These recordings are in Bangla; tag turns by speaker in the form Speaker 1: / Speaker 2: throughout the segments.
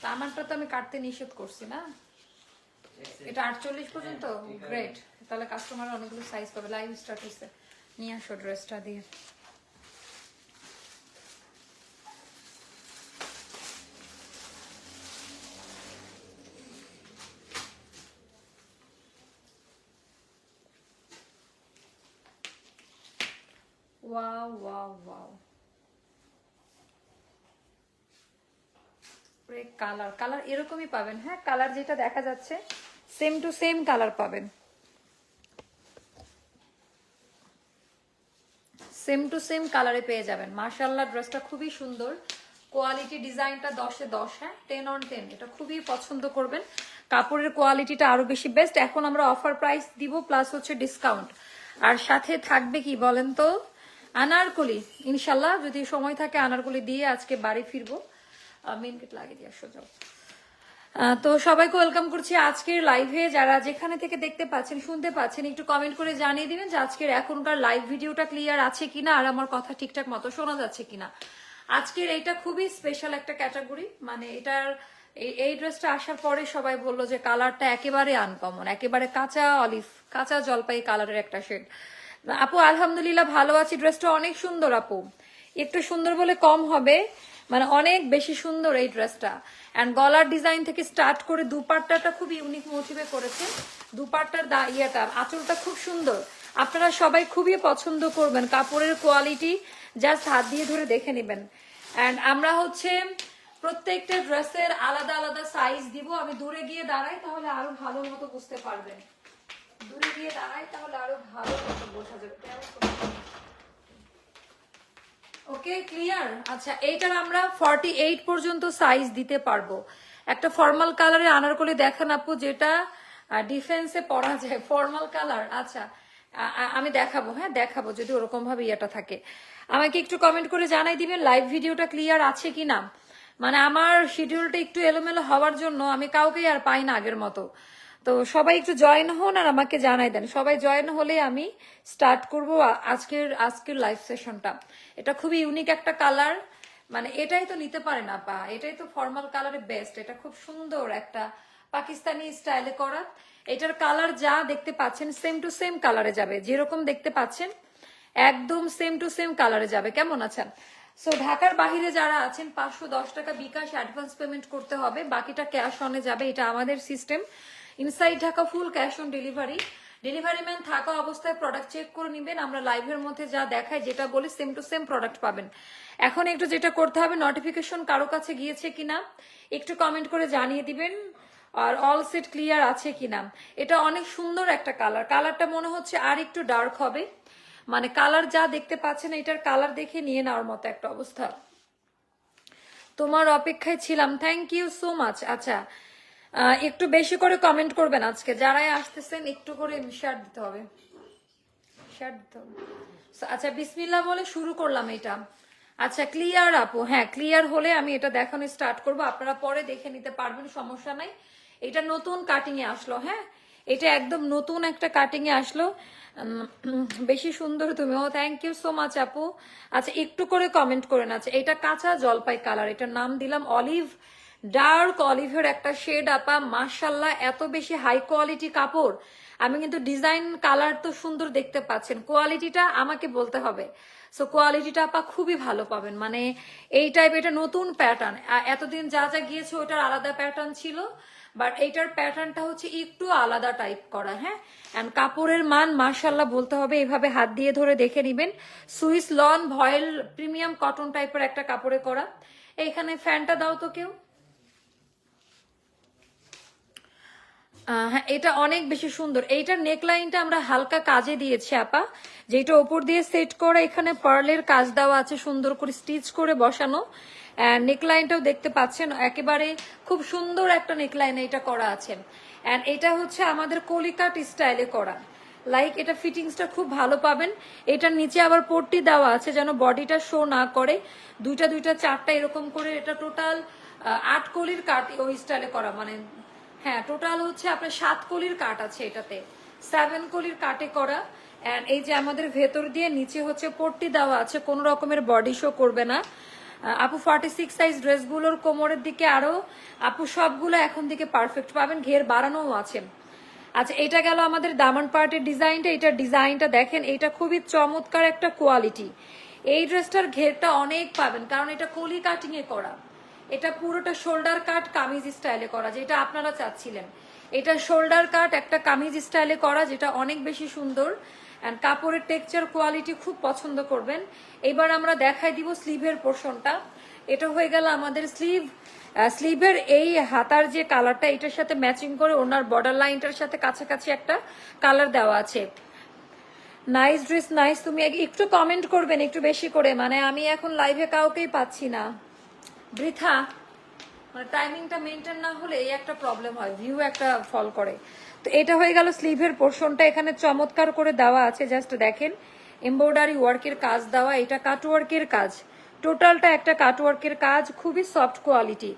Speaker 1: তা আমারটা তো আমি কাটতে নিষেধ করছি না। এটা আটচল্লিশ পর্যন্ত? গ্রেট তাহলে কাস্টমার অনেকগুলো সাইজ পাবে। লাইভ স্টার্ট হচ্ছে নিয়ে আসো ড্রেসটা দিয়ে। Wow wow wow colour colour এরকমই পাবেন হ্যাঁ? কালার যেটা দেখা যাচ্ছে সেম টু সেম কালার পাবেন। সেম টু সেম কালারে পেয়ে যাবেন। মার্শাল্লাহ ড্রেসটা খুবই সুন্দর। কোয়ালিটি ডিজাইনটা দশে দশ হ্যাঁ? টেন অন টেন এটা খুবই পছন্দ করবেন। কাপড়ের কোয়ালিটিটা আরও বেশি বেস্ট এখন আমরা অফার প্রাইস দিব প্লাস হচ্ছে ডিসকাউন্ট আর সাথে থাকবে কি বলেন তো? আনারকলি। ইনশাল্লাহ যদি সময় থাকে, আনারকলি দিয়ে আজকে বাড়ি ফিরবো। লাগিয়ে দিয়ে তো সবাইকে ওয়েলকাম করছি আজকের লাইভে যারা যেখানে থেকে দেখতে পাচ্ছেন, শুনতে পাচ্ছেন, একটু কমেন্ট করে জানিয়ে দিবেন যে আজকের এখনকার লাইভ ভিডিওটা ক্লিয়ার আছে কিনা আর আমার কথা ঠিকঠাক মতো শোনা যাচ্ছে কিনা। আজকের এইটা খুবই স্পেশাল একটা ক্যাটাগরি মানে এটার এই ড্রেসটা আসার পরে সবাই বলল যে কালারটা একেবারে আনকমন একেবারে কাঁচা অলিভ কাঁচা জলপাই কালারের একটা শেড আপু, আলহামদুলিল্লাহ ভালো আছি। ড্রেসটা অনেক সুন্দর আপু। একটু সুন্দর বলে কম হবে। মানে অনেক বেশি সুন্দর এই ড্রেসটা। অ্যান্ড গলার ডিজাইন থেকে স্টার্ট করে দুপাট্টাটা খুব ইউনিক মোটিভে করেছে। দুপাট্টার দা ইয়েটা, আঁচলটা খুব সুন্দর। আপনারা সবাই খুবই পছন্দ করবেন। কাপড়ের কোয়ালিটি জাস্ট হাত দিয়ে ধরে দেখে নেবেন। অ্যান্ড আমরা হচ্ছে প্রত্যেকটা ড্রেসের আলাদা আলাদা সাইজ দিব। আমি দূরে গিয়ে দাঁড়াই তাহলে আরও ভালো মতো বুঝতে পারবেন। দূরে গিয়ে দাঁড়াই তাহলে আরও ভালো মতো বোঝা যাবে। ওকে ক্লিয়ার আচ্ছা এইটার আমরা ফর্টি এইট পর্যন্ত সাইজ দিতে পারব। একটা ফর্মাল কালারে আনারকলি দেখান আপু, যেটা ডিফেন্সে পরা যায়। ফর্মাল কালার আচ্ছা। আমি দেখাবো হ্যাঁ দেখাবো, যদি ওরকম ভাবে ইয়েটা থাকে। আমাকে একটু কমেন্ট করে জানাই দিবেন লাইভ ভিডিওটা ক্লিয়ার আছে কি না মানে আমার শিডিউলটা একটু এলোমেলো হওয়ার জন্য আমি কাউকেই আর পাই না আগের মতো। তো সবাই একটু জয়েন হন আর আমাকে জানাই দেন। সবাই জয়েন হলে আমি স্টার্ট করব আজকের আজকের লাইভ সেশনটা এটা খুবই ইউনিক একটা কালার মানে এটাই তো নিতে পারে না পা এটাই তো ফর্মাল কালারে বেস্ট এটা খুব সুন্দর একটা পাকিস্তানি স্টাইলে করা। এটার কালার যা দেখতে পাচ্ছেন সেম টু সেম কালারে যাবে। যেরকম দেখতে পাচ্ছেন, একদম সেম টু সেম কালারে যাবে। কেমন আছেন? সো ঢাকার বাহিরে যারা আছেন, পাঁচশো দশ টাকা বিকাশ অ্যাডভান্স পেমেন্ট করতে হবে। বাকিটা ক্যাশ অনে যাবে। এটা আমাদের system inside Dhaka full cash on delivery delivery man থাকা অবস্থায় প্রোডাক্ট চেক করে নিবেন। আমরা লাইভের মধ্যে যা দেখাই, যেটা বলি সেম টু সেম প্রোডাক্ট পাবেন। এখন একটু যেটা করতে হবে নোটিফিকেশন কারও কাছে গিয়েছে কিনা, একটু কমেন্ট করে জানিয়ে দিবেন, আর অল সেট ক্লিয়ার আছে কিনা। এটা অনেক সুন্দর একটা কালার কালারটা মনে হচ্ছে আর একটু ডার্ক হবে। মানে কালার যা দেখতে পাচ্ছেন, এটার কালার দেখে নিয়ে নেওয়ার মতো একটা অবস্থা। তোমার অপেক্ষায় ছিলাম। থ্যাংক ইউ সো মাচ আচ্ছা একটু বেশি করে কমেন্ট করবেন আজকে। যারাই আসতেছেন, একটু করে শেয়ার দিতে হবে। শেয়ার দিতে হবে। আচ্ছা বিসমিল্লা বলে শুরু করলাম এটা। আচ্ছা ক্লিয়ার আপু হ্যাঁ ক্লিয়ার হলে আমি এটা দেখানো স্টার্ট করব। আপনারা পরে দেখে নিতে পারবেন, সমস্যা নাই। এটা নতুন কাটিং এ আসলো হ্যাঁ? এটা একদম নতুন একটা কাটিং এ আসলো বেশি সুন্দর তুমি। ও থ্যাংক ইউ সো মাচ আপু। আচ্ছা একটু করে কমেন্ট করেন আচ্ছা এটা কাঁচা জলপাই কালার এটার নাম দিলাম অলিভ ডার্ক অলিভের একটা শেড আপা মার্শাল্লাহ এত বেশি হাই কোয়ালিটি কাপড়। আমি কিন্তু ডিজাইন কালার তো সুন্দর দেখতে পাচ্ছেন। কোয়ালিটিটা আমাকে বলতে হবে। সো কোয়ালিটিটা আপা খুবই ভালো পাবেন। মানে এই টাইপ এটা নতুন প্যাটার্ন এতদিন যা যা গিয়েছে ওটার আলাদা প্যাটার্ন ছিল। বাট এইটার প্যাটার্নটা হচ্ছে একটু আলাদা টাইপ করা হ্যাঁ? অ্যান্ড কাপড়ের মান মার্শাল্লাহ বলতে হবে এইভাবে হাত দিয়ে ধরে দেখে নিবেন। Swiss lawn voile premium cotton টাইপের একটা কাপড়ে করা। এইখানে ফ্যানটা দাও তো কেউ। হ্যাঁ এটা অনেক বেশি সুন্দর। এইটার নেকলাইনটা আমরা হালকা কাজে দিয়েছি, আপা। যেটা ওপর দিয়ে সেট করে এখানে পার্লের কাজ দেওয়া আছে, সুন্দর করে স্টিচ করে বসানো। নেকলাইনটাও দেখতে পাচ্ছেন, একেবারে খুব সুন্দর একটা নেকলাইন এটা করা আছে। অ্যান্ড এটা হচ্ছে আমাদের কলিকাট স্টাইলে করা। লাইক এটা ফিটিংসটা খুব ভালো পাবেন। এটার নিচে আবার পট্টি দেওয়া আছে, যেন বডিটা শো না করে। দুইটা দুইটা, চারটা এরকম করে এটা টোটাল আট কলির কাট ওই স্টাইলে করা মানে হ্যাঁ টোটাল হচ্ছে আপনার সাত কলির কাট আছে এটাতে। সেভেন কলির কাটে করা। অ্যান্ড এই যে আমাদের ভেতর দিয়ে নিচে হচ্ছে পট্টি দেওয়া আছে, কোনো রকমের বডি শো করবে না। আপু ফর্টি সিক্স সাইজ ড্রেসগুলোর কোমরের দিকে আরও, আপু সবগুলো এখন থেকে পারফেক্ট পাবেন, ঘের বাড়ানোও আছে। আচ্ছা এটা গেল আমাদের দামান পার্টের ডিজাইনটা এটার ডিজাইনটা দেখেন, এটা খুবই চমৎকার একটা কোয়ালিটি এই ড্রেসটার ঘেরটা অনেক পাবেন, কারণ এটা কলি কাটিং এ করা। এটা পুরোটা শোল্ডার কাট কামিজ স্টাইলে করা, যেটা আপনারা চাচ্ছিলেন। এটা শোল্ডার কাট একটা কামিজ স্টাইলে করা, যেটা অনেক বেশি সুন্দর অ্যান্ড কাপড়ের টেক্সচার কোয়ালিটি খুব পছন্দ করবেন। এবার আমরা দেখাই দিব স্লিভের পোর্শনটা এটা হয়ে গেল আমাদের স্লিভ স্লিভের এই হাতার যে কালারটা এটার সাথে ম্যাচিং করে ওনার বর্ডার লাইনটার সাথে কাছাকাছি একটা কালার দেওয়া আছে। নাইস ড্রেস নাইস তুমি একটু কমেন্ট করবেন, একটু বেশি করে। মানে আমি এখন লাইভে কাউকেই পাচ্ছি না। বৃথা মানে টাইমিংটা মেনটেন না হলে এই একটা প্রবলেম হয় ভিউ একটা ফল করে। তো এটা হয়ে গেল স্লিভের পোর্শনটা এখানে চমৎকার করে দেওয়া আছে জাস্ট দেখেন এমব্রয়ডারি ওয়ার্কের কাজ দেওয়া, এটা কাট ওয়ার্কের কাজ। টোটালটা একটা কাটওয়ার্কের কাজ, খুবই সফট কোয়ালিটি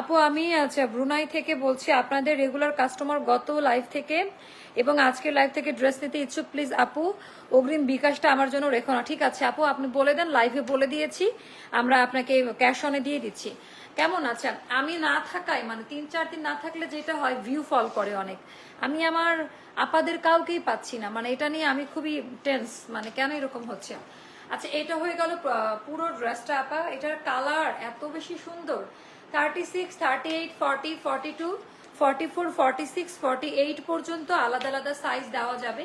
Speaker 1: আপু, আমি আচ্ছা ব্রুনাই থেকে বলছি, আপনাদের রেগুলার কাস্টমার গত লাইভ থেকে এবং আজকের লাইভ থেকে ড্রেস নিতে ইচ্ছুক প্লিজ আপু। অগ্রিম বিকাশটা আমার জন্য রেখো না, ঠিক আছে? আপু, আপনি বলে দেন লাইভে বলে দিয়েছি, আমরা আপনাকে ক্যাশ অনে দিয়ে দিচ্ছি। কেমন? আছেন আমি না থাকায় মানে তিন, চার দিন না থাকলে যেটা হয় ভিউ ফল করে অনেক। আমি আমার আপাদের কাউকেই পাচ্ছি না মানে এটা নিয়ে আমি খুবই টেন্স মানে কেন এরকম হচ্ছে? আচ্ছা এটা হয়ে গেল পুরো ড্রেসটা আপা, এটার কালার এত বেশি সুন্দর। Thirty six thirty eight forty forty two forty four forty six forty eight পর্যন্ত আলাদা আলাদা সাইজ দেওয়া যাবে।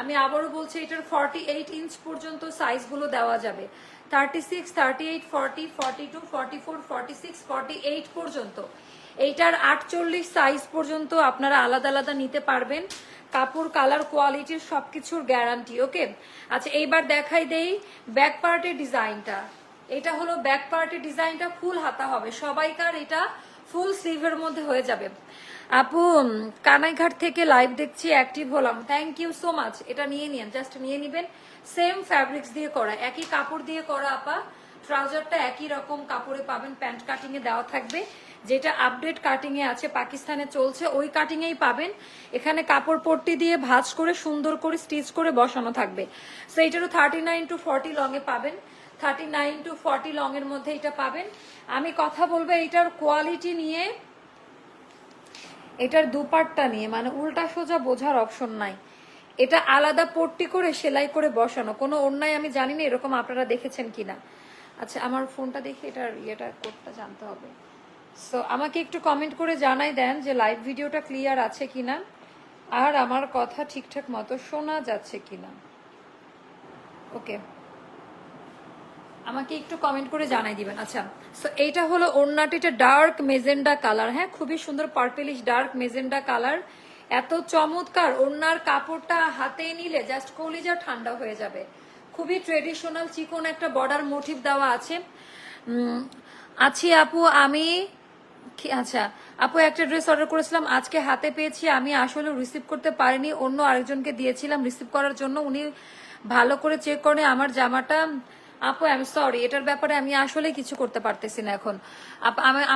Speaker 1: আমি আবারও বলছি, এটার ফর্টি এইট ইঞ্চ পর্যন্ত সাইজগুলো দেওয়া যাবে। Thirty six thirty eight forty forty two forty four forty six forty eight পর্যন্ত। এইটার আটচল্লিশ সাইজ পর্যন্ত আপনারা আলাদা আলাদা নিতে পারবেন। কাপড় কালার কোয়ালিটির সবকিছুর গ্যারান্টি ওকে আচ্ছা এইবার দেখাই দেই ব্যাক পার্টের ডিজাইনটা এটা হলো ব্যাক পার্টের ডিজাইনটা ফুল হাতা হবে। সবাইকার এটা ফুল স্লিভের মধ্যে হয়ে যাবে। আপু, কানাইঘাট থেকে লাইভ দেখছি অ্যাক্টিভ হলাম। থ্যাংক ইউ সো মাচ এটা নিয়ে নিন জাস্ট নিয়ে নিবেন। সেম ফ্যাব্রিক্স দিয়ে করা, একই কাপড় দিয়ে করা, আপা। ট্রাউজারটা একই রকম কাপড়ে পাবেন প্যান্ট কাটিং এ দেওয়া থাকবে। যেটা আপডেট কাটিং এ আছে, পাকিস্তানে চলছে, ওই কাটিং এই পাবেন। এখানে কাপড় পট্টি দিয়ে ভাজ করে, সুন্দর করে স্টিচ করে বসানো থাকবে। সো এটারও thirty nine to forty long এ পাবেন। Thirty nine to forty long এর মধ্যে এটা পাবেন। আমি কথা বলব এটার কোয়ালিটি নিয়ে এটার দুপাটটা নিয়ে মানে উল্টা সোজা বোঝার অপশন নাই। এটা আলাদা পট্টি করে সেলাই করে বসানো। কোনো অন্যায় আমি জানি না এরকম আপনারা দেখেছেন কিনা। আচ্ছা আমার ফোনটা দেখে এটার ইয়েটা, কোডটা জানতে হবে। সো আমাকে একটু কমেন্ট করে জানাই দেন যে লাইভ ভিডিওটা ক্লিয়ার আছে কিনা, আর আমার কথা ঠিকঠাক মতো শোনা যাচ্ছে কিনা। ওকে আমাকে একটু কমেন্ট করে জানাই দিবেন। আচ্ছা সো এইটা হলো ওড়নাটা এটা ডার্ক মেজেন্ডা কালার হ্যাঁ খুবই সুন্দর পার্পেলিশ ডার্ক মেজেন্ডা কালার এত চমৎকার ওড়নার কাপড়টা হাতে নিলে জাস্ট কলিজা ঠান্ডা হয়ে যাবে। খুবই ট্রেডিশনাল চিকন একটা বর্ডার মোটিভ দেওয়া আছে। আছি আপু, আমি আচ্ছা আপু একটা ড্রেস অর্ডার করেছিলাম। আজকে হাতে পেয়েছি, আমি আসলে রিসিভ করতে পারিনি। অন্য আরেকজনকে দিয়েছিলাম রিসিভ করার জন্য। উনি ভালো করে চেক করে, আমার জামাটা আপু আই সরি এটার ব্যাপারে আমি আসলে কিছু করতে পারতেছি না এখন।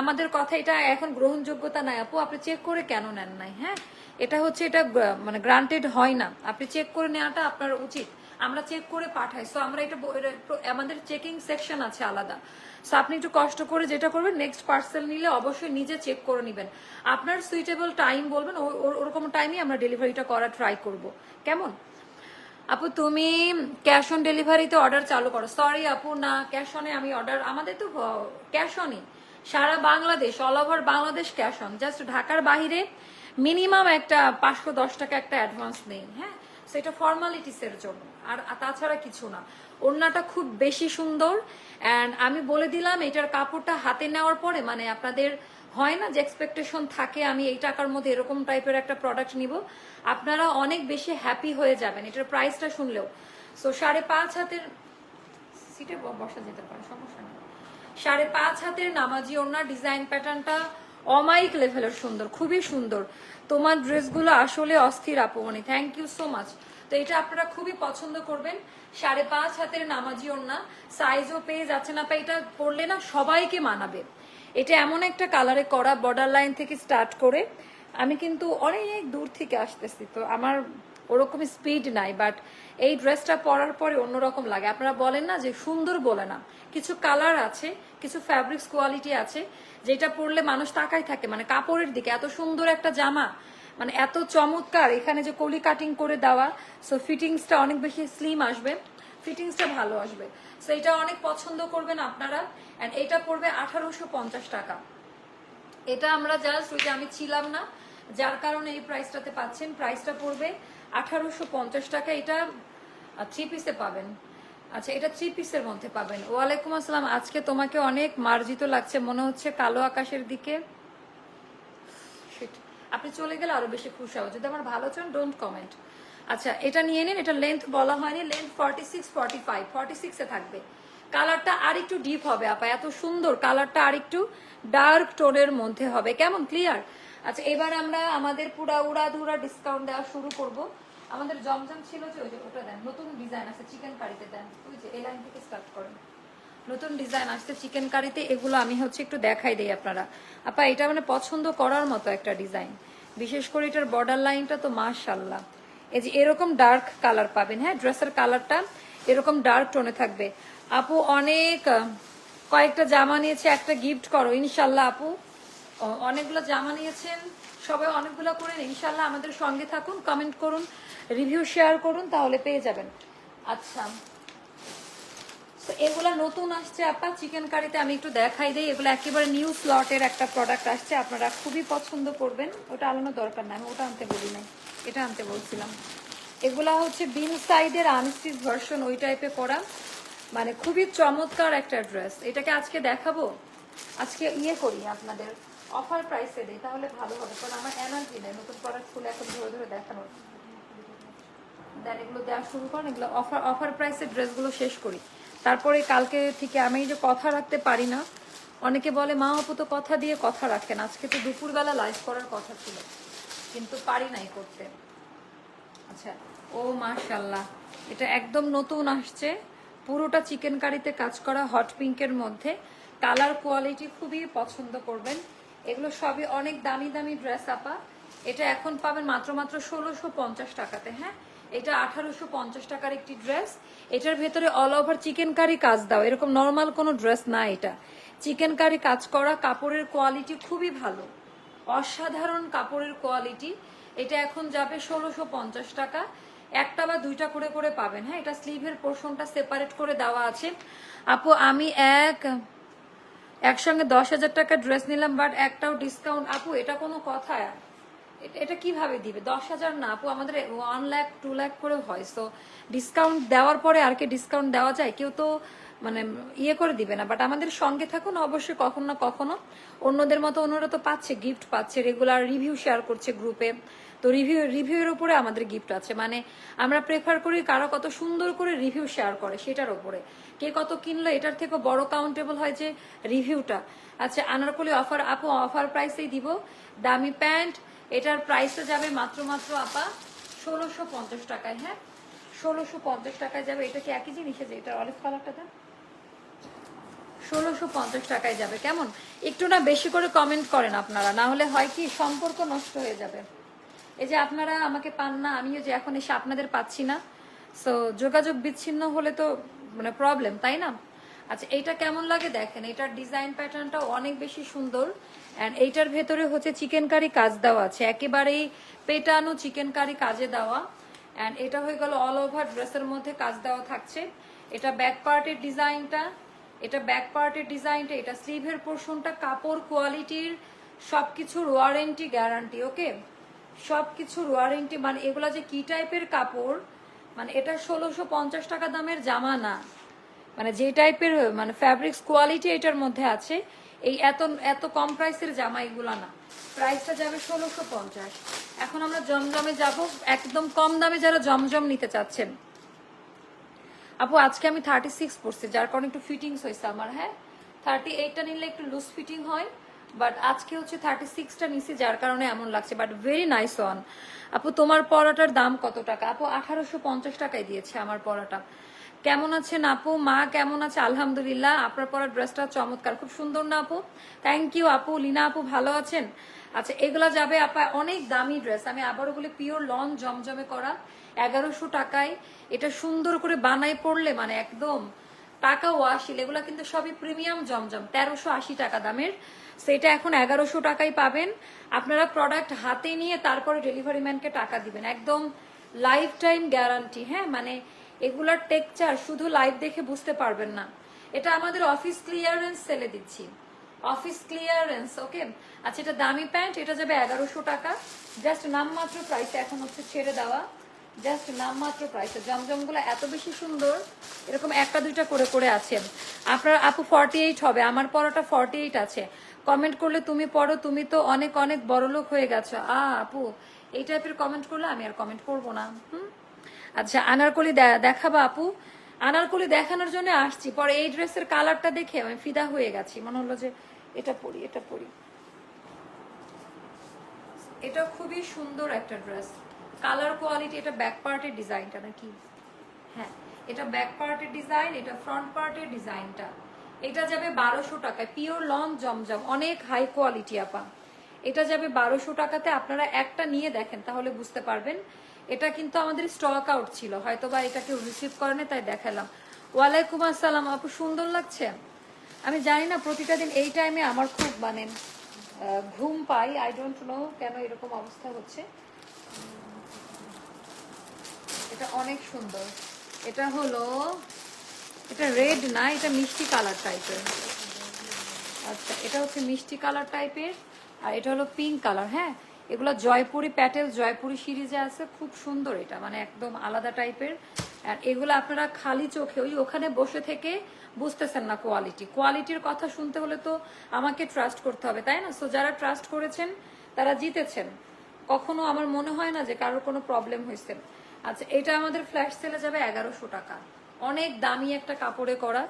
Speaker 1: আমাদের কথা, এটা এখন গ্রহণযোগ্যতা নাই আপু। আপনি চেক করে কেন নেন নাই হ্যাঁ? এটা হচ্ছে, এটা মানে গ্রান্টেড হয় না। আপনি চেক করে নেওয়াটা আপনার উচিত। আমরা চেক করে পাঠাই। সো আমরা এটা আমাদের চেকিং সেকশন আছে আলাদা। সো আপনি একটু কষ্ট করে যেটা করবেন নেক্সট পার্সেল নিলে অবশ্যই নিজে চেক করে নেবেন। আপনার সুইটেবল টাইম বলবেন ওরকম টাইমে আমরা ডেলিভারিটা করা ট্রাই করব। কেমন? আপু, তুমি ক্যাশ অন ডেলিভারিতে অর্ডার চালু করো। সরি আপু, না ক্যাশ অনে আমি অর্ডার আমাদের তো ক্যাশ অনই সারা Bangladesh all over Bangladesh cash on just ঢাকার বাইরে মিনিমাম একটা পাঁচশো দশ টাকা একটা অ্যাডভান্স নেই হ্যাঁ? সেটা ফর্মালিটিসের জন্য। আর আর তাছাড়া কিছু না। ওড়নাটা খুব বেশি সুন্দর। অ্যান্ড আমি বলে দিলাম, এটার কাপড়টা হাতে নেওয়ার পরে মানে আপনাদের হয় না যে এক্সপেকটেশন থাকে, আমি এই টাকার মধ্যে এরকম টাইপের একটা প্রোডাক্ট নিব, আপনারা অনেক বেশি হ্যাপি হয়ে যাবেন। এটার প্রাইসটা শুনলেও। সো সাড়ে পাঁচ হাতের সিটে বসা যেতে পারে, সমস্যা নেই। সাড়ে পাঁচ হাতের নামাজি ওনার ডিজাইন প্যাটার্নটা অমাইক লেভেলের সুন্দর, খুবই সুন্দর। তোমার ড্রেসগুলো আসলে অস্থির আপমনি। থ্যাংক ইউ সো মাচ তো এটা আপনারা খুবই পছন্দ করবেন। সাড়ে পাঁচ হাতের নামাজি ওড়না সাইজও পেয়ে যাচ্ছে না এটা পরলে না সবাইকে মানাবে। এটা এমন একটা কালারে করা বর্ডার লাইন থেকে স্টার্ট করে, আমি কিন্তু অনেক দূর থেকে আসতেছি তো আমার ওরকম স্পিড নাই বাট এই ড্রেসটা পরার পরে অন্যরকম লাগে। আপনারা বলেন না যে সুন্দর বলে না। কিছু কালার আছে, কিছু ফ্যাব্রিক্স কোয়ালিটি আছে, যেটা পরলে মানুষ তাকাই থাকে। মানে কাপড়ের দিকে এত সুন্দর একটা জামা মানে এত চমৎকার, এখানে যে কলি কাটিং করে দেওয়া সো ফিটিংসটা অনেক বেশি স্লিম আসবে ফিটিংসটা ভালো আসবে। সো এটা অনেক পছন্দ করবেন আপনারা অ্যান্ড এটা পড়বে আঠারোশো পঞ্চাশ টাকা। এটা আমরা জাস্ট ওই যে আমি ছিলাম না, যার কারণে এই প্রাইসটাতে পাচ্ছেন। প্রাইসটা পড়বে আঠারোশো পঞ্চাশ টাকা। এটা থ্রি পিসে পাবেন। আচ্ছা এটা থ্রি পিসের মধ্যে পাবেন। ওয়ালাইকুম আসসালাম। আজকে তোমাকে অনেক মার্জিত লাগছে, মনে হচ্ছে কালো আকাশের দিকে. আপনি চলে গেলে আরও বেশি খুশি হব। যদি আমার ভালো চান ডোন্ট কমেন্ট আচ্ছা এটা নিয়ে নিন, এটা লেন্থ বলা হয়নি length forty six forty five forty সিক্সে থাকবে। কালারটা আর একটু ডিপ হবে, আপা, এত সুন্দর কালারটা আর একটু ডার্ক টোনের মধ্যে হবে। কেমন? ক্লিয়ার আচ্ছা এবার আমরা আমাদের পুরা উড়া ধুরা ডিসকাউন্ট দেওয়া শুরু করব। আমাদের জমজম ছিল যে ওই যে ওটা দেন, নতুন ডিজাইন আছে চিকেন কারিতে দেন। ওই যে, এই লাইন থেকে স্টার্ট করেন। নতুন ডিজাইন আসছে চিকেন কারিতে এগুলো আমি হচ্ছে একটু দেখাই দেই আপনারা। আপা, এটা মানে পছন্দ করার মতো একটা ডিজাইন বিশেষ করে এটার বর্ডার লাইনটা তো মাশাল্লাহ এই যে এরকম ডার্ক কালার পাবেন হ্যাঁ ড্রেসের কালারটা এরকম ডার্ক টোনে থাকবে। আপু অনেক কয়েকটা জামা নিয়েছে, একটা গিফট করো, ইনশাল্লাহ আপু। অনেকগুলো জামা নিয়েছেন, সবাই অনেকগুলো করেন, ইনশাল্লাহ আমাদের সঙ্গে থাকুন কমেন্ট করুন রিভিউ শেয়ার করুন, তাহলে পেয়ে যাবেন। আচ্ছা। তো এগুলা নতুন আসছে, আপা চিকেন কারিতে আমি একটু দেখাই দিই, এগুলো একেবারে নিউ স্লটের একটা প্রোডাক্ট আসছে, আপনারা খুবই পছন্দ করবেন, ওটা আলানো দরকার নাই, আমি ওটা আনতে বলি নাই। এটা আনতে বলছিলাম। এগুলা হচ্ছে বিন সাইডের আনস্টিচ ভার্সন, ওই টাইপে করা। মানে খুবই চমৎকার একটা ড্রেস। এটাকে আজকে দেখাবো? আজকে ইয়ে করি আপনাদের। অফার প্রাইসে দিই, তাহলে ভালো হবে। কারণ আমার এনার্জি নেই, নতুন প্রোডাক্ট খুলে এখন ধরে ধরে দেখানোর দেন এগুলো দেওয়া শুরু করেন, এগুলো অফার অফার প্রাইসের ড্রেসগুলো শেষ করি। তারপরে কালকে থেকে আমি যে কথা রাখতে পারি না, অনেকে বলে, মা আপু তো কথা দিয়ে কথা রাখেন। আজকে তো দুপুরবেলা লাইভ করার কথা ছিল। কিন্তু পারি নাই করতে। আচ্ছা ও মাশাল্লাহ এটা একদম নতুন আসছে। পুরোটা চিকেন কারিতে কাজ করা হট পিঙ্কের মধ্যে। কালার কোয়ালিটি খুবই পছন্দ করবেন। এগুলো সবই অনেক দামি দামি ড্রেস আপা। এটা এখন পাবেন মাত্র মাত্র ষোলোশো পঞ্চাশ টাকাতে হ্যাঁ? এটা আঠারোশো পঞ্চাশ টাকার একটি ড্রেস এটার ভেতরে অল ওভার চিকেন কারি কাজ দাও। এরকম নর্মাল কোনো ড্রেস না এটা। চিকেন কারি কাজ করা, কাপড়ের কোয়ালিটি খুবই ভালো। অসাধারণ কাপড়ের কোয়ালিটি এটা এখন যাবে ষোলোশো পঞ্চাশ টাকা। একটা বা দুইটা করে করে পাবেন। হ্যাঁ এটা স্লিভের পোর্শনটা সেপারেট করে দেওয়া আছে। আপু, আমি এক, একসঙ্গে দশ হাজার টাকা ড্রেস নিলাম বাট একটাও ডিসকাউন্ট আপু, এটা কোনো কথা। এটা- কীভাবে দিবে? দশ হাজার না, আপু, আমাদের ওয়ান লাখ টু লাখ করে হয়। সো ডিসকাউন্ট দেওয়ার পরে আর কি ডিসকাউন্ট দেওয়া যায়? কেউ তো মানে ইয়ে করে দিবে না। বাট আমাদের সঙ্গে থাকুন, অবশ্যই কখনো না কখনো। অন্যদের মতো অন্যরা তো পাচ্ছে গিফট পাচ্ছে রেগুলার রিভিউ শেয়ার করছে গ্রুপে তো রিভিউ রিভিউয়ের উপরে আমাদের গিফট আছে। মানে আমরা প্রেফার করি কারও কত সুন্দর করে রিভিউ শেয়ার করে, সেটার উপরে। কে কত কিনলো, এটার থেকে বড় কাউন্টেবল হয় যে রিভিউটা আচ্ছা আনারকলি অফার আপু অফার প্রাইসেই দিব। দামি প্যান্ট, এটার প্রাইসটা যাবে মাত্র মাত্র আপা ষোলোশো পঞ্চাশ টাকায় হ্যাঁ? ষোলোশো পঞ্চাশ টাকায় যাবে। এটা কি একই জিনিস? আছে এটা অলিভ কালারটা দেন। ষোলোশো পঞ্চাশ টাকায় যাবে। কেমন? একটু না বেশি করে কমেন্ট করেন আপনারা, না হলে হয় কি সম্পর্ক নষ্ট হয়ে যাবে। এই যে আপনারা আমাকে পান না, আমিও যে এখন এসে আপনাদের পাচ্ছি না। সো যোগাযোগ বিচ্ছিন্ন হলে তো মানে প্রবলেম তাই না? আচ্ছা এইটা কেমন লাগে দেখেন, এটার ডিজাইন প্যাটার্নটা অনেক বেশি সুন্দর। অ্যান্ড এইটার ভেতরে হচ্ছে চিকেন কারি কাজ দেওয়া আছে। একেবারেই পেটানো চিকেন কারি কাজে দেওয়া। অ্যান্ড এটা হয়ে গেল অল ওভার ড্রেসের মধ্যে কাজ দেওয়া থাকছে। এটা ব্যাক পার্টের ডিজাইনটা এটা ব্যাক পার্টের ডিজাইনটা এটা স্লিভের পোর্শনটা কাপড় কোয়ালিটির সব সবকিছুর ওয়ারেন্টি গ্যারান্টি ওকে সব সবকিছুর ওয়ারেন্টি মানে এগুলা যে কি টাইপের কাপড় মানে এটা ষোলোশো পঞ্চাশ টাকা দামের জামা না মানে যে টাইপের মানে ফ্যাব্রিক্স কোয়ালিটি এটার মধ্যে আছে, এই এত এত কম প্রাইসের জামা এগুলা না। প্রাইসটা যাবে ষোলোশো পঞ্চাশ। এখন আমরা জমজমে যাব, একদম কম দামে যারা জমজম নিতে চাচ্ছেন। আপু, আজকে আমি থার্টি সিক্স পড়ছি, যার কারণে একটু ফিটিংস হয়েছে আমার হ্যাঁ? থার্টি এইটটা নিলে একটু লুজ ফিটিং হয় বাট আজকে হচ্ছে থার্টি সিক্সটা নিছি, যার কারণে এমন লাগছে বাট ভেরি নাইস ওয়ান আপু, তোমার পরাটার দাম কত টাকা? আপু, আঠারোশো পঞ্চাশ টাকায় দিয়েছে আমার পরাটা। কেমন আছেন আপু? মা কেমন আছে? আলহামদুলিল্লাহ, আপনার পরা ড্রেসটা চমৎকার, খুব সুন্দর না আপু? থ্যাংক ইউ আপু, লিনা আপু, ভালো আছেন? আচ্ছা এগুলা যাবে আপা, অনেক দামি ড্রেস আমি আবারও বলি পিওর লন জমজমে করা। এগারোশো টাকায় এটা সুন্দর করে বানাই পড়লে মানে একদম টাকা ওয়াশিল এগুলা কিন্তু সবই প্রিমিয়াম জমজম, তেরোশো আশি টাকা দামের। সেটা এখন এগারোশো টাকায় পাবেন। আপনারা প্রোডাক্ট হাতে নিয়ে তারপরে ডেলিভারি ম্যানকে টাকা দিবেন। একদম লাইফ টাইম গ্যারান্টি হ্যাঁ? মানে এগুলার টেকচার শুধু লাইভ দেখে বুঝতে পারবেন না। এটা আমাদের অফিস ক্লিয়ারেন্স সেলে দিচ্ছি। অফিস ক্লিয়ারেন্স ওকে আচ্ছা এটা দামি প্যান্ট, এটা যাবে এগারোশো টাকা। জাস্ট নামমাত্র প্রাইস এখন হচ্ছে ছেড়ে দেওয়া। জাস্ট নামমাত্র প্রাইসে জমজমগুলো এত বেশি সুন্দর, এরকম একটা, দুইটা করে করে আছে। আপনার আপু ফর্টি এইট হবে, আমার পরোটা ফর্টি এইট আছে। কমেন্ট করলে তুমি পড়ো, তুমি তো অনেক অনেক বড়লোক হয়ে গেছো। আ, আপু, এই টাইপের কমেন্ট করলে আমি আর কমেন্ট করব না। হুম? আচ্ছা আনারকলি দেখাবা আপু। আনারকলি দেখানোর জন্য আসছি। পরে এই ড্রেসের কালারটা দেখে আমি ফিদা হয়ে গেছি। মনে হলো যে এটা পরি এটা পরি। এটা খুবই সুন্দর একটা ড্রেস কালার কোয়ালিটি এটা ব্যাক পার্টের ডিজাইনটা নাকি? হ্যাঁ এটা ব্যাক পার্টের ডিজাইন এটা ফ্রন্ট পার্টের ডিজাইনটা এটা যাবে বারোশো টাকায় পিওর লং জমজম, অনেক হাই কোয়ালিটি আপা। এটা যাবে বারোশো টাকাতে, আপনারা একটা নিয়ে দেখেন, তাহলে বুঝতে পারবেন। এটা কিন্তু আমাদের স্টক আউট ছিল হয়তো বা এটা কেউ রিসিভ করেনি তাই দেখালাম। ওয়ালাইকুম আসসালাম, আপু, সুন্দর লাগছে? আমি জানি না, প্রতিটা দিন এই টাইমে আমার খুব মানে ঘুম পাই। আই ডোন্ট নো কেন এরকম অবস্থা হচ্ছে। এটা অনেক সুন্দর। এটা হলো, এটা রেড না, এটা মিষ্টি কালার টাইপের আচ্ছা এটা হচ্ছে মিষ্টি কালার টাইপের আর এটা হলো পিঙ্ক কালার হ্যাঁ? এগুলো জয়পুরি প্যাটেল, জয়পুরি সিরিজে আছে, খুব সুন্দর এটা মানে একদম আলাদা টাইপের আর এগুলো আপনারা খালি চোখে, ওই ওখানে বসে থেকে বুঝতেছেন না কোয়ালিটি কোয়ালিটির কথা শুনতে হলে তো আমাকে ট্রাস্ট করতে হবে, তাই না? সো যারা ট্রাস্ট করেছেন, তারা জিতেছেন। কখনো আমার মনে হয় না যে কারোর কোনো প্রবলেম হয়েছে। আচ্ছা এটা আমাদের ফ্ল্যাশ সেলে যাবে এগারোশো টাকা। অনেক দামি একটা কাপড়ে করা।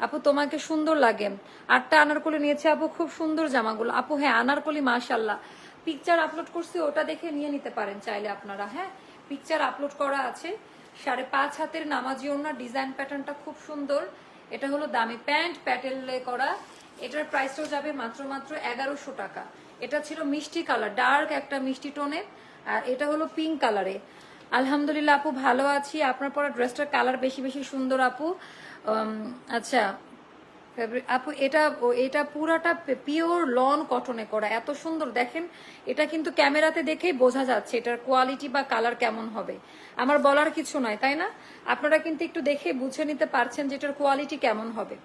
Speaker 1: আপু, তোমাকে সুন্দর লাগে। আটটা আনারকলি নিয়েছে আপু, খুব সুন্দর জামাগুলো। আপু হ্যাঁ আনারকলি মাশাল্লাহ পিকচার আপলোড করছি, ওটা দেখে নিয়ে নিতে পারেন চাইলে আপনারা হ্যাঁ? পিকচার আপলোড করা আছে। সাড়ে পাঁচ হাতের নামাজি ওনার ডিজাইন প্যাটার্নটা খুব সুন্দর। এটা হলো দামি প্যান্ট, প্যাটেলে করা। এটার প্রাইসটাও যাবে মাত্র মাত্র এগারোশো টাকা। এটা ছিল মিষ্টি কালার ডার্ক একটা মিষ্টি টোনের আর এটা হলো পিঙ্ক কালারে আলহামদুলিল্লাহ আপু, ভালো আছি। আপনার পরা ড্রেসটার কালার বেশি বেশি সুন্দর আপু। আচ্ছা আপু, এটা এটা পুরাটা পিওর লন কটনে করা। এত সুন্দর। দেখেন, এটা কিন্তু ক্যামেরাতে দেখেই বোঝা যাচ্ছে এটার কোয়ালিটি বা কালার কেমন হবে। আমার বলার কিছু নয়, তাই না? আপনারা কিন্তু একটু দেখে বুঝে নিতে পারছেন যে এটার কোয়ালিটি কেমন হবে।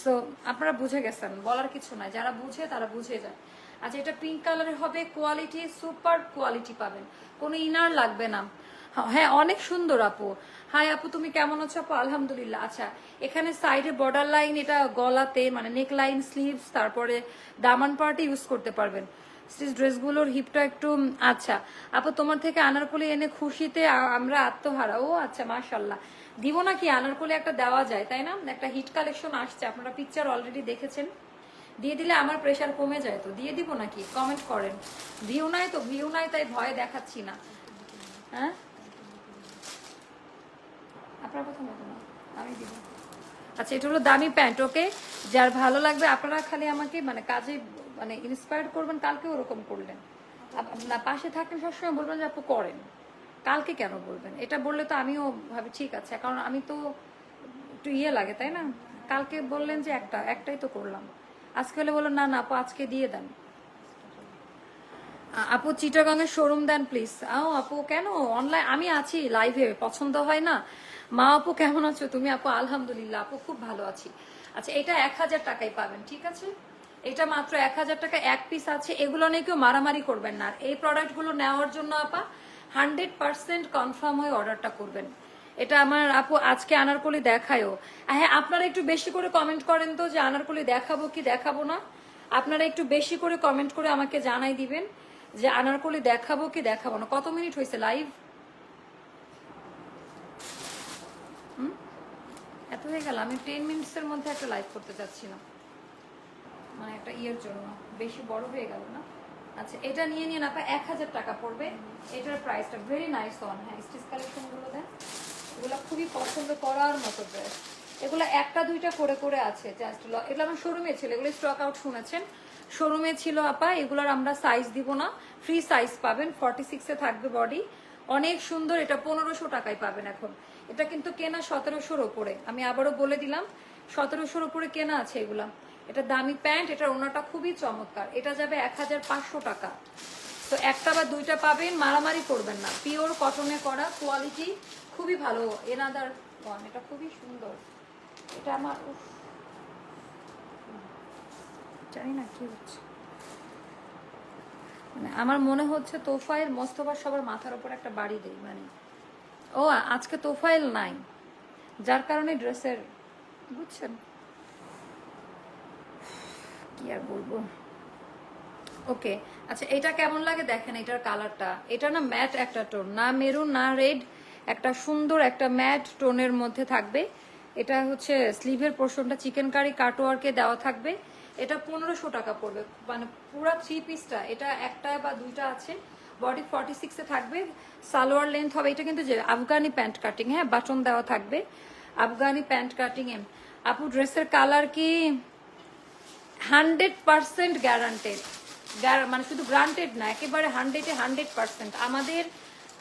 Speaker 1: সো আপনারা বুঝে গেছেন, বলার কিছু নয়। যারা বুঝে, তারা বুঝে যায়। আচ্ছা এটা পিঙ্ক কালারের হবে। কোয়ালিটি সুপার কোয়ালিটি পাবেন। কোনো ইনার লাগবে না। হ্যাঁ অনেক সুন্দর আপু। হাই আপু, তুমি কেমন আছো আপু? আলহামদুলিল্লাহ। আচ্ছা এখানে সাইডে বর্ডার লাইন এটা গলাতে মানে নেক লাইন স্লিভস তারপরে দামান পার্টে ইউজ করতে পারবেন। স্টিচ ড্রেসগুলোর হিপটা একটু আচ্ছা। আপু, তোমার থেকে আনারকলি এনে খুশিতে আমরা আত্মহারা। ও আচ্ছা মাশাল্লাহ দিব নাকি? আনারকলি একটা দেওয়া যায়, তাই না? একটা হিট কালেকশন আসছে, আপনারা পিকচার অলরেডি দেখেছেন। দিয়ে দিলে আমার প্রেশার কমে যায় তো। দিয়ে দিব নাকি? কমেন্ট করেন। ভিউ নাই তো ভিউ নাই, তাই ভয় দেখাচ্ছি না। হ্যাঁ? আচ্ছা এটা হলো দামি প্যান্ট, ওকে? যার ভালো লাগবে, আপনারা খালি আমাকে মানে কাজে মানে ইন্সপায়ার করবেন, কালকে ওরকম করলেন। না, পাশে থাকেন সবসময় বলবেন যে, আপু, করেন। কালকে কেন বলবেন? এটা বললে তো আমিও ভাবি, ঠিক আছে। কারণ আমি তো একটু ইয়ে লাগে, তাই না? কালকে বললেন যে, একটা, একটাই তো করলাম। আজকে হলে বললেন, না না, আপু, আজকে দিয়ে দেন। আপু, চিটাগাংয়ের শোরুম দেন, প্লিজ। আও, আপু, কেন? অনলাইন, আমি আছি, লাইভে, পছন্দ হয় না। মা আপু, কেমন আছো? তুমি আপু, আলহামদুলিল্লাহ, আপু খুব ভালো আছি। আচ্ছা এটা এক হাজার টাকায় পাবেন, ঠিক আছে? এটা মাত্র এক হাজার টাকা, এক পিস আছে। এগুলো নিয়ে কেউ মারামারি করবেন না। এই প্রোডাক্টগুলো নেওয়ার জন্য আপা হান্ড্রেড পার্সেন্ট কনফার্ম হয়ে অর্ডারটা করবেন। এটা আমার আপু আজকে আনারকলি দেখায়ও। হ্যাঁ আপনারা একটু বেশি করে কমেন্ট করেন তো যে আনারকলি দেখাবো কি দেখাবো না? আপনারা একটু বেশি করে কমেন্ট করে আমাকে জানাই দিবেন যে আনারকলি দেখাবো কি দেখাবো না। কত মিনিট হয়েছে লাইভ এত হয়ে গেল, আমি টেন মিনিটসের মধ্যে একটা লাইভ করতে চাচ্ছিলাম। মানে একটা ইয়ের জন্য, বেশি বড় হয়ে গেল না? আচ্ছা এটা নিয়ে নিয়ে না এক হাজার টাকা পড়বে। এটার প্রাইসটা ভেরি নাইস ওয়ান হ্যাঁ স্টিচ কালেকশনগুলো দেন। এগুলো খুবই পছন্দ করার মতো ড্রেস এগুলো একটা দুইটা করে করে আছে জাস্ট এগুলো আমার শোরুমে ছিল এগুলো স্টক আউট শুনেছেন। শোরুমে ছিল আপা, এগুলোর আমরা সাইজ দিব না। ফ্রি সাইজ পাবেন ফর্টি সিক্সে থাকবে বডি অনেক সুন্দর, এটা পনেরোশো টাকায় পাবেন এখন। এটা কিন্তু কেনা সতেরোশোর ওপরে। আমি আবারও বলে দিলাম, সতেরোশোর ওপরে কেনা আছে এগুলা। এটা দামি প্যান্ট, এটার ওনাটা খুবই চমৎকার। এটা যাবে এক হাজার পাঁচশো টাকা। তো একটা বা দুইটা পাবেন, মারামারি করবেন না। পিওর কটনে করা, কোয়ালিটি খুবই ভালো। এনাদার ওয়ান, এটা খুবই সুন্দর। এটা আমার। জানি না কি হচ্ছে। মানে আমার মনে হচ্ছে তোফাইল মোস্তফা সবার মাথার উপর একটা বাড়ি দেই মানে ও, আজকে তোফাইল নাই। যার কারণে ড্রেসের, বুঝছেন? কি আর বলব? ওকে আচ্ছা এটা কেমন লাগে দেখেন এটার কালারটা? এটা না ম্যাট একটা টোন, না মেরুন, না রেড, একটা সুন্দর একটা ম্যাট টোনের মধ্যে থাকবে। এটা হচ্ছে স্লিভের পোর্শনটা চিকেন কারি কাটোয়ারকে দেওয়া থাকবে। এটা পনেরোশো টাকা পড়বে মানে পুরো থ্রি পিসটা, এটা একটা বা দুইটা আছে। বডি ফর্টি সিক্সে থাকবে, সালোয়ার লেন্থ হবে, এটা কিন্তু আফগানি প্যান্ট কাটিং হ্যাঁ বাটন দেওয়া থাকবে, আফগানি প্যান্ট কাটিং এ। আপু ড্রেসের কালার কি হান্ড্রেড পার্সেন্ট গ্যারান্টেড মানে শুধু গ্রান্টেড না, একেবারে হান্ড্রেডে হান্ড্রেড পার্সেন্ট আমাদের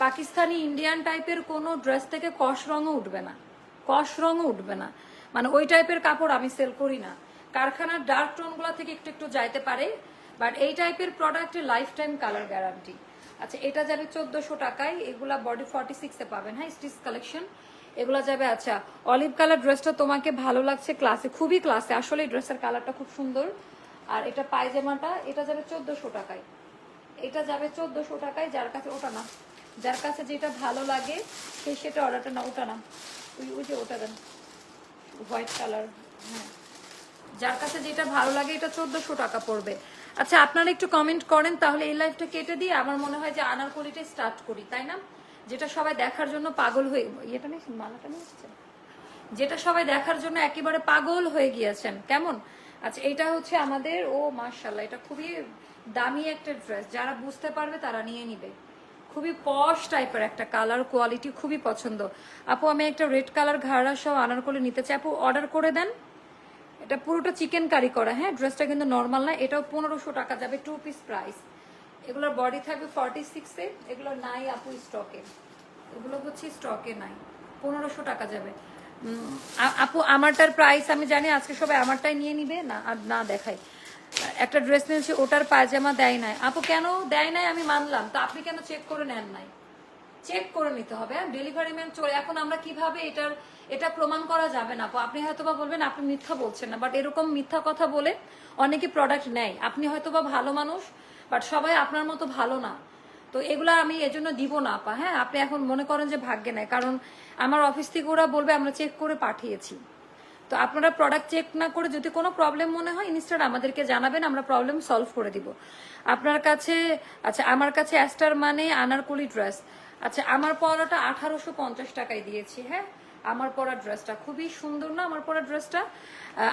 Speaker 1: পাকিস্তানি ইন্ডিয়ান টাইপের কোনো ড্রেস থেকে কস রঙও উঠবে না। কস রঙও উঠবে না। মানে ওই টাইপের কাপড় আমি সেল করি না। কারখানার ডার্ক টোনগুলো থেকে একটু একটু যাইতে পারে বাট এই টাইপের প্রোডাক্টের লাইফ টাইম কালার গ্যারান্টি আচ্ছা এটা যাবে চোদ্দশো টাকায়, এগুলা বডি ফর্টি সিক্সে পাবেন হ্যাঁ স্টিচ কালেকশন এগুলা যাবে আচ্ছা অলিভ কালার ড্রেসটা তোমাকে ভালো লাগছে ক্লাসে খুবই ক্লাসে আসলে ড্রেসের কালারটা খুব সুন্দর। আর এটা পায়জামাটা, এটা যাবে চোদ্দশো টাকায়। এটা যাবে চোদ্দশো টাকায়, যার কাছে, ওটা না, যার কাছে যেটা ভালো লাগে, সে সেটা অর্ডারটা না, ওটা না। ওই ওই যে ওটা দেন হোয়াইট কালার হ্যাঁ। যার কাছে যেটা ভালো লাগে এটা চোদ্দশো টাকা পড়বে। আচ্ছা আপনারা একটু কমেন্ট করেন, তাহলে এই লাইফটা কেটে দিয়ে আমার মনে হয় যে আনারকলিটাই স্টার্ট করি, তাই না? যেটা সবাই দেখার জন্য পাগল হয়ে ইয়েটা নেই মালাটা নিয়ে যেটা সবাই দেখার জন্য একেবারে পাগল হয়ে গিয়েছেন, কেমন? আচ্ছা এটা হচ্ছে আমাদের ও মার্শাল্লাহ এটা খুবই দামি একটা ড্রেস যারা বুঝতে পারবে তারা নিয়ে নিবে। খুবই পশ টাইপের একটা কালার কোয়ালিটি খুবই পছন্দ। আপু, আমি একটা রেড কালার ঘাড়া সহ আনারকলি নিতে চাই। আপু অর্ডার করে দেন। এটা পুরোটা চিকেন কারি করা হ্যাঁ? ড্রেসটা কিন্তু নর্মাল না, এটাও পনেরোশো টাকা যাবে টু পিস প্রাইস এগুলোর বডি থাকবে ফর্টি সিক্সে এগুলো নাই আপু স্টকে এগুলো হচ্ছে স্টকে নাই, পনেরোশো টাকা যাবে। আপু, আমারটার প্রাইস আমি জানি, আজকে সবাই আমারটাই নিয়ে নিবে? না, আর না দেখাই। একটা ড্রেস নিয়েছি ওটার পায়জামা দেয় নাই। আপু, কেন দেয় নাই আমি মানলাম, তো আপনি কেন চেক করে নেন নাই? চেক করে নিতে হবে ডেলিভারি ম্যান চলে, এখন আমরা কীভাবে এটার, এটা প্রমাণ করা যাবে না? আপু আপনি হয়তো বা বলবেন, আপনি মিথ্যা বলছেন না বাট এরকম মিথ্যা কথা বলে অনেকে প্রোডাক্ট নেয়। আপনি হয়তো বা ভালো মানুষ বাট সবাই আপনার মতো ভালো না। তো এগুলো আমি এজন্য দিব না, আপা হ্যাঁ? আপনি এখন মনে করেন যে ভাগ্যে নেয় কারণ আমার অফিস থেকে ওরা বলবে, আমরা চেক করে পাঠিয়েছি। তো আপনারা প্রোডাক্ট চেক না করে যদি কোনো প্রবলেম মনে হয় ইনস্ট্যান্ট আমাদেরকে জানাবেন, আমরা প্রবলেম সলভ করে দিব। আপনার কাছে আচ্ছা আমার কাছে অ্যাস্টার মানে আনারকলি ড্রেস আচ্ছা আমার পরাটা আঠারোশো পঞ্চাশ টাকায় দিয়েছি হ্যাঁ? আমার পরা ড্রেসটা খুবই সুন্দর না, আমার পরা ড্রেসটা?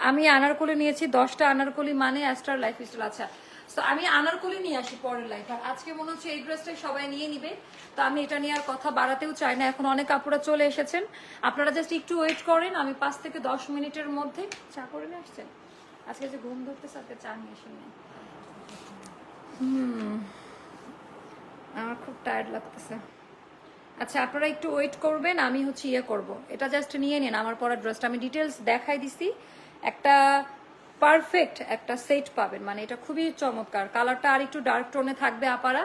Speaker 1: আমি আনারকলি নিয়েছি, দশটা আনারকলি মানে অ্যাস্টার লাইফ স্টাইল আচ্ছা। তো আমি আনারকলি নিয়ে আসি পরের লাইফ আর আজকে মনে হচ্ছে এই ড্রেসটাই সবাই নিয়ে নিবে। তো আমি এটা নিয়ে আর কথা বাড়াতেও চাই না, এখন অনেক কাপড়া চলে এসেছেন। আপনারা জাস্ট একটু ওয়েট করেন, আমি পাঁচ থেকে দশ মিনিটের মধ্যে চা করে নিয়ে আসছেন। আজকে যে ঘুম ধরতে সাথে চা নিয়ে এসে নিয়ে হুম, আমার খুব টায়ার্ড লাগতেছে। আচ্ছা আপনারা একটু ওয়েট করবেন, আমি হচ্ছে ইয়ে করব। এটা জাস্ট নিয়ে নিন, আমার পরা ড্রেসটা আমি ডিটেলস দেখাই দিছি। একটা পারফেক্ট একটা সেট পাবেন মানে এটা খুবই চমৎকার। কালারটা আর একটু ডার্ক টোনে থাকবে আপারা।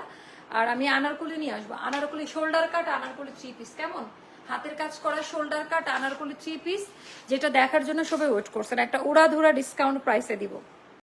Speaker 1: আর আমি আনারকুলি নিয়ে আসব। Anarkali shoulder cut anarkali three piece কেমন? হাতের কাজ করা shoulder cut anarkali three piece যেটা দেখার জন্য সবাই ওয়েট করছেন। একটা উড়াধুরা ডিসকাউন্ট প্রাইসে দিব।